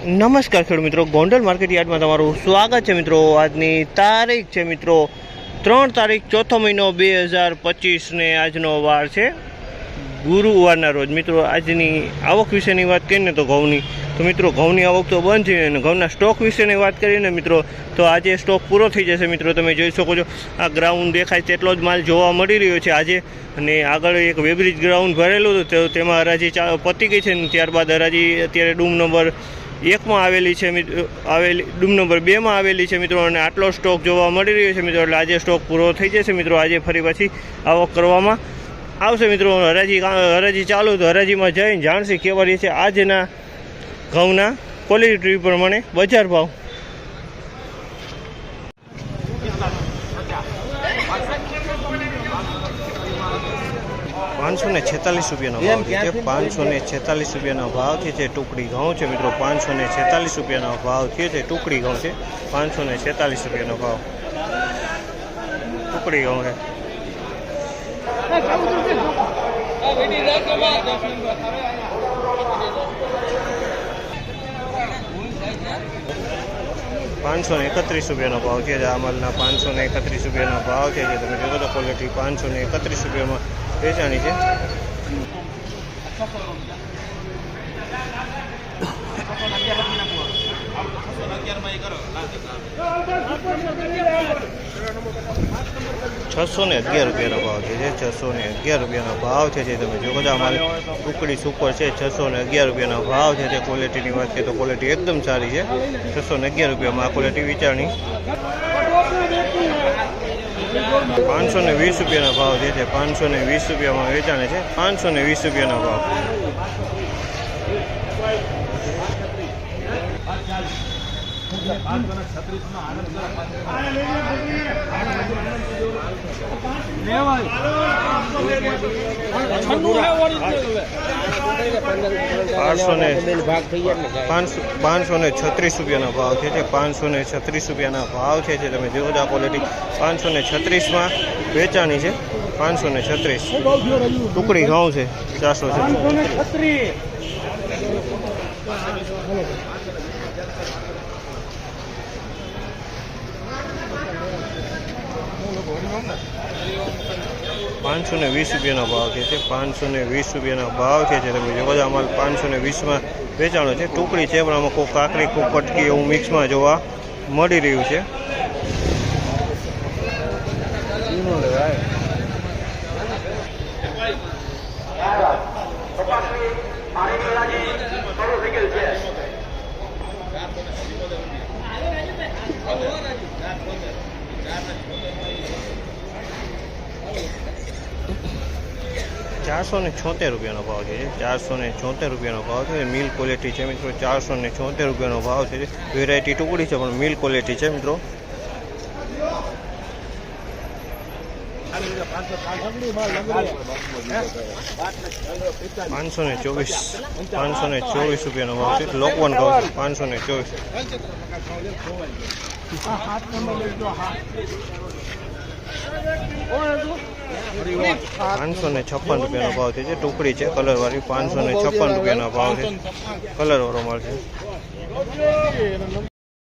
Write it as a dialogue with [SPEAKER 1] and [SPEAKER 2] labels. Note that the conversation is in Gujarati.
[SPEAKER 1] નમસ્કાર ખેડૂત મિત્રો. ગોંડલ માર્કેટ યાર્ડમાં તમારું સ્વાગત છે મિત્રો. આજની તારીખ છે મિત્રો ત્રણ તારીખ, ચોથો મહિનો બે હજાર પચીસને આજનો વાર છે. ગુરુવારના રોજ. મિત્રો, આજની આવક વિશેની વાત કરીએ તો ઘઉંની. તો મિત્રો, ઘઉંની આવક તો બંધ છે અને ઘઉંના સ્ટોક વિશેની વાત કરીએ ને મિત્રો, તો આજે સ્ટોક પૂરો થઈ જશે મિત્રો. તમે જોઈ શકો છો, આ ગ્રાઉન્ડ દેખાય તેટલો જ માલ જોવા મળી રહ્યો છે આજે. અને આગળ એક વેબ્રિજ ગ્રાઉન્ડ ભરેલું હતું તેમાં હરાજી પતી ગઈ છે ને ત્યારબાદ હરાજી, અત્યારે ડૂમ નંબર એકમાં આવેલી છે મિત્રો આવેલી ડૂમ નંબર બેમાં આવેલી છે મિત્રો અને આટલો સ્ટોક જોવા મળી રહ્યો છે મિત્રો એટલે આજે સ્ટોક પૂરો થઈ જશે મિત્રો. આજે ફરી પાછી આવક કરવામાં આવશે મિત્રો. હરાજી હરાજી ચાલુ, તો હરાજીમાં જઈને જાણશે કેવા છે આજના ઘઉંના ક્વોલિટી પ્રમાણે બજાર ભાવ પાંચસો ને છેતાલીસ રૂપિયાનો ભાવ છે. પાંચસો ને છેતાલીસ રૂપિયાનો ભાવ છે. જે ટુકડી ઘઉં છે મિત્રો. પાંચસો ને છેતાલીસ રૂપિયાનો ભાવ છે. જે ટુકડી ઘઉં છે. પાંચસો ને છેતાલીસ રૂપિયાનો ભાવ. ટુકડી ઘઉં છે. પાંચસો ને એકત્રીસ રૂપિયાનો ભાવ છે. જે આ માલના પાંચસો ને એકત્રીસ રૂપિયાનો ભાવ છે. જે તમે જોવો તો ક્વોલિટી પાંચસો ને એકત્રીસ રૂપિયામાં વેચાણી છે. છસો ને અગિયાર રૂપિયાનો ભાવ છે જે, છસો ને અગિયાર રૂપિયાનો ભાવ છે જે તમે જોવો છો. અમારી ટુકડી સુપર છે, છસો ને અગિયાર રૂપિયાનો ભાવ છે. તે ક્વોલિટીની વાત કરીએ તો ક્વોલિટી એકદમ સારી છે. છસો ને અગિયાર રૂપિયામાં આ ક્વોલિટી વિચારણી પાંચસો ને વીસ રૂપિયાના ભાવ જે છે. પાંચસો ને વીસ રૂપિયામાં વેચાણે છે. પાંચસો ને વીસ રૂપિયાના ભાવ. પાંચસો ને પાંચસો ને છત્રીસ રૂપિયાના ભાવ છે જે પાંચસો ને છત્રીસ રૂપિયાના ભાવ છે જે તમે છો આ ક્વોલિટી પાંચસો ને છત્રીસમાં વેચાણી છે પાંચસો ને છત્રીસ. ટુકડી ઘઉં છે, ચારસો છે પાંચસો ને વીસ રૂપિયાનો ભાવ છે? પાંચસો ને વીસ રૂપિયાના ભાવ છે? તમે જોવા છો અમારે પાંચસો ને વીસમાં વેચાણો છે. ટુકડી છે, પણ આમાં કોઈ કાકડી, કોઈ કટકી એવું મિક્સમાં જોવા મળી રહ્યું છે. ચારસો ને છોતેર રૂપિયાનો ભાવ છે. ચારસો ને છોતેર રૂપિયાનો ભાવ છે. મિલ ક્વોલિટી છે મિત્રો, ચારસો ને છોતેર રૂપિયાનો ભાવ છે. વેરાયટી ટુકડી છે, પણ મિલ ક્વોલિટી છે મિત્રો. પાંચસો ને ચોવીસ, પાંચસો ને ચોવીસ રૂપિયાનો ભાવ છે. લોકવન ભાવ છે, પાંચસો ને ચોવીસ. પાંચસો ને છપ્પન રૂપિયાનો ભાવ છે. ટુકડી છે કલરવાળી પાંચસો ને છપ્પન રૂપિયાનો ભાવ છે. કલરવાળો વાળો છે.